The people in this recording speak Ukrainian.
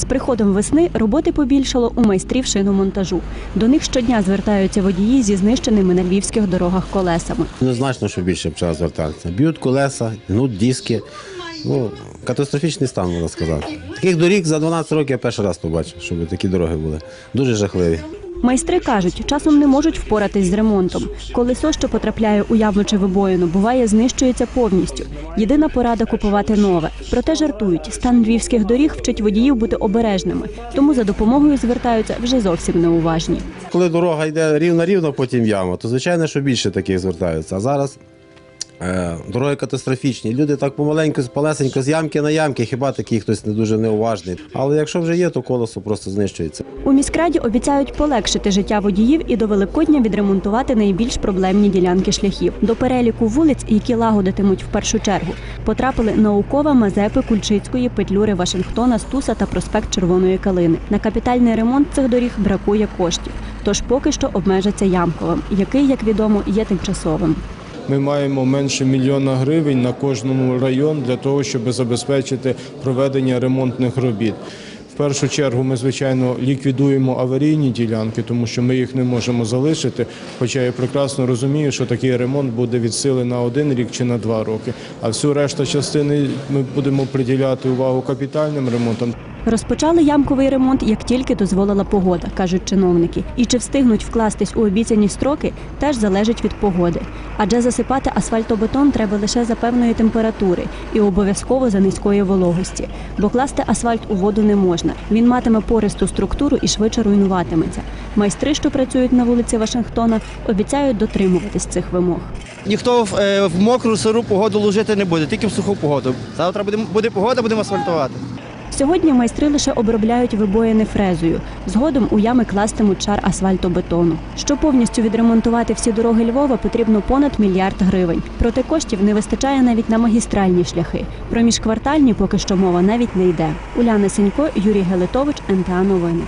З приходом весни роботи побільшало у майстрів шиномонтажу. До них щодня звертаються водії зі знищеними на львівських дорогах колесами. Незначно, що більше почали звертатися. Б'ють колеса, гнуть диски. Ну, катастрофічний стан, можна сказати. Таких доріг за 12 років я перший раз побачив, щоб такі дороги були. Дуже жахливі. Майстри кажуть, часом не можуть впоратись з ремонтом. Колесо, що потрапляє у яму чи вибоїну, буває знищується повністю. Єдина порада купувати нове. Проте жартують, стан львівських доріг вчить водіїв бути обережними, тому за допомогою звертаються вже зовсім неуважні. Коли дорога йде рівно-рівно, потім яма, то звичайно, що більше таких звертаються. А зараз дороги катастрофічні. Люди так помаленьку, полесенько з ямки на ямки, хіба такий хтось не дуже неуважний. Але якщо вже є, то колесо просто знищується. У міськраді обіцяють полегшити життя водіїв і до Великодня відремонтувати найбільш проблемні ділянки шляхів. До переліку вулиць, які лагодитимуть в першу чергу, потрапили наукова Мазепи, Кульчицької, Петлюри, Вашингтона, Стуса та проспект Червоної Калини. На капітальний ремонт цих доріг бракує коштів. Тож поки що обмежаться ямковим, який, як відомо, є тимчасовим. Ми маємо менше мільйона гривень на кожному район для того, щоб забезпечити проведення ремонтних робіт. Першу чергу ми, звичайно, ліквідуємо аварійні ділянки, тому що ми їх не можемо залишити. Хоча я прекрасно розумію, що такий ремонт буде від сили на один рік чи на два роки. А всю решту частини ми будемо приділяти увагу капітальним ремонтам. Розпочали ямковий ремонт, як тільки дозволила погода, кажуть чиновники. І чи встигнуть вкластись у обіцяні строки, теж залежить від погоди. Адже засипати асфальтобетон треба лише за певної температури і обов'язково за низької вологості. Бо класти асфальт у воду не можна. Він матиме пористу структуру і швидше руйнуватиметься. Майстри, що працюють на вулиці Вашингтона, обіцяють дотримуватись цих вимог. Ніхто е, в мокру сиру погоду лужити не буде, тільки в суху погоду. Завтра буде, буде погода, будемо асфальтувати. Сьогодні майстри лише обробляють вибоїни фрезою. Згодом у ями кластимуть шар асфальтобетону. Щоб повністю відремонтувати всі дороги Львова, потрібно понад мільярд гривень. Проте коштів не вистачає навіть на магістральні шляхи. Про міжквартальні поки що мова навіть не йде. Уляна Сінько, Юрій Гелетович, НТА Новини.